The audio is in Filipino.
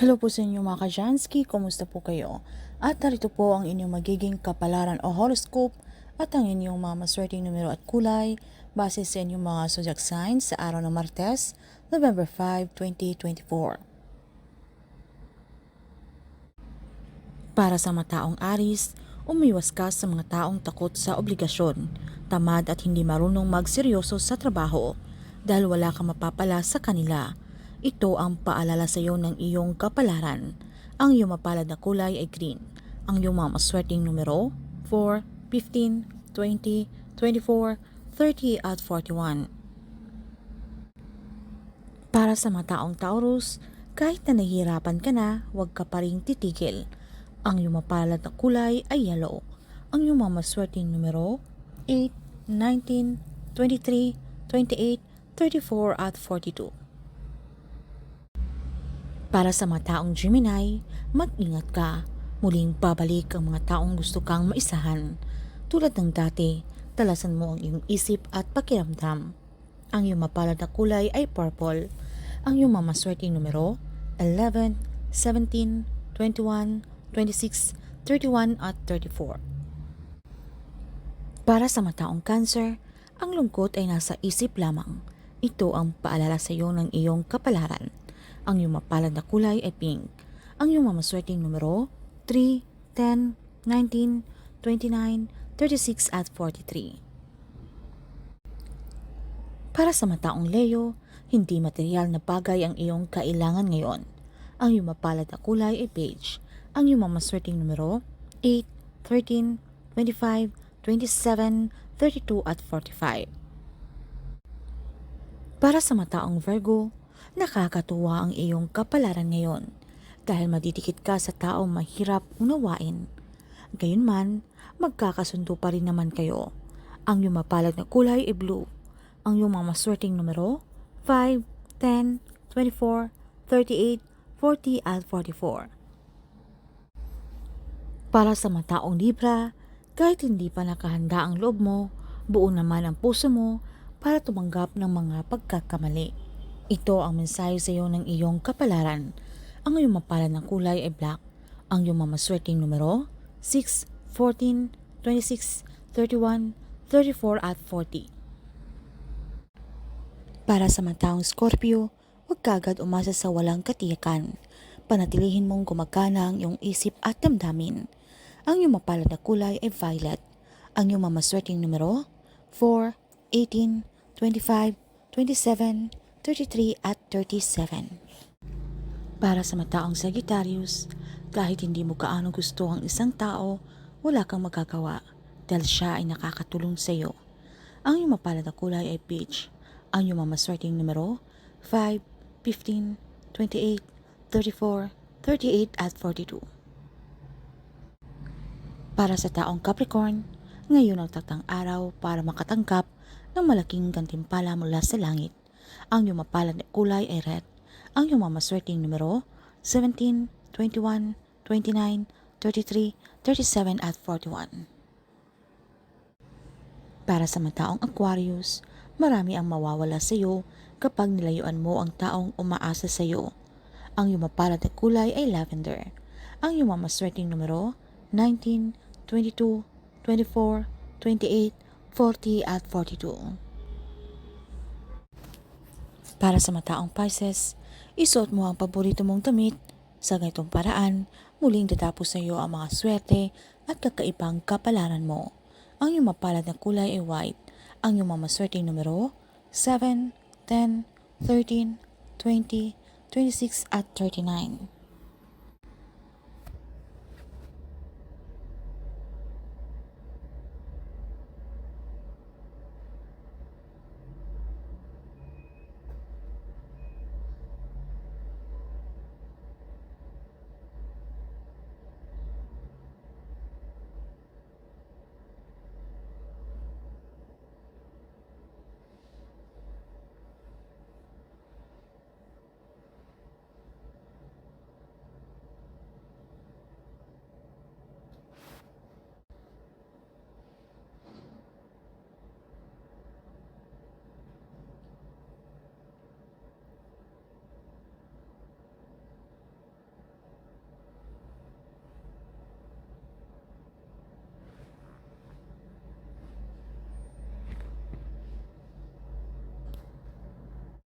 Hello po sa inyo mga kajansky, kumusta po kayo? At narito po ang inyong magiging kapalaran o horoscope at ang inyong mga maswerteng numero at kulay base sa inyong mga zodiac signs sa araw ng Martes, November 5, 2024. Para sa mataong Aris, umiwas ka sa mga taong takot sa obligasyon, tamad at hindi marunong magseryoso sa trabaho dahil wala kang mapapala sa kanila. Ito ang paalala sa iyo ng iyong kapalaran. Ang iyong mapalad na kulay ay green. Ang iyong mga maswerteng numero 4, 15, 20, 24, 30 at 41. Para sa mga taong Taurus, kahit na nahihirapan ka na, huwag ka pa rin titigil. Ang iyong mapalad na kulay ay yellow. Ang iyong mga maswerteng numero 8, 19, 23, 28, 34 at 42. Para sa mga taong Gemini, mag-ingat ka. Muling babalik ang mga taong gusto kang maisahan. Tulad ng dati, talasan mo ang iyong isip at pakiramdam. Ang iyong mapalad na kulay ay purple. Ang iyong mamaswerteng numero 11, 17, 21, 26, 31 at 34. Para sa mataong cancer, ang lungkot ay nasa isip lamang. Ito ang paalala sa iyo ng iyong kapalaran. Ang iyong mapalad na kulay ay pink. Ang iyong mamaswerteng numero 3, 10, 19, 29, 36 at 43. Para sa mataong Leo, hindi material na bagay ang iyong kailangan ngayon. Ang iyong mapalad na kulay ay beige. Ang iyong mamaswerteng numero 8, 13, 25, 27, 32 at 45. Para sa mataong Virgo, nakakatuwa ang iyong kapalaran ngayon dahil madidikit ka sa taong mahirap unawain. Gayunman, magkakasundo pa rin naman kayo. Ang iyong mapalad na kulay ay blue. Ang iyong mga maswerteng numero 5, 10, 24, 38, 40 at 44. Para sa mataong Libra, kahit hindi pa nakahanda ang loob mo, buo naman ang puso mo para tumanggap ng mga pagkakamali. Ito ang mensahe sa iyo ng iyong kapalaran. Ang iyong mapalad ng kulay ay black. Ang iyong mamaswerteng numero 6, 14, 26, 31, 34 at 40. Para sa mataong Scorpio, huwag kagad umasa sa walang katiyakan. Panatilihin mong gumagana ang iyong isip at damdamin. Ang iyong mapalad na kulay ay violet. Ang iyong mamaswerteng numero 4, 18, 25, 27, 33 at 37. Para sa mataong Sagittarius, kahit hindi mo kaano gusto ang isang tao, wala kang magagawa dahil siya ay nakakatulong sa iyo. Ang iyong mapalad na kulay ay peach. Ang iyong mamaswerteng numero 5, 15, 28, 34, 38 at 42. Para sa taong Capricorn, ngayon ang taktang araw para makatanggap ng malaking gantimpala mula sa langit. Ang iyong mapalad na kulay ay red. Ang iyong mamaswerteng numero 17, 21, 29, 33, 37 at 41. Para sa mataong Aquarius, marami ang mawawala sa iyo kapag nilayuan mo ang taong umaasa sa iyo. Ang iyong mapalad na kulay ay lavender. Ang iyong mamaswerteng numero 19, 22, 24, 28, 40 at 42. Para sa mataong Pisces, isuot mo ang paborito mong damit. Sa ganitong paraan, muling tatapos sa iyo ang mga swerte at kakaibang kapalaran mo. Ang iyong mapalad na kulay ay white. Ang iyong mamaswerteng numero 7, 10, 13, 20, 26 at 39.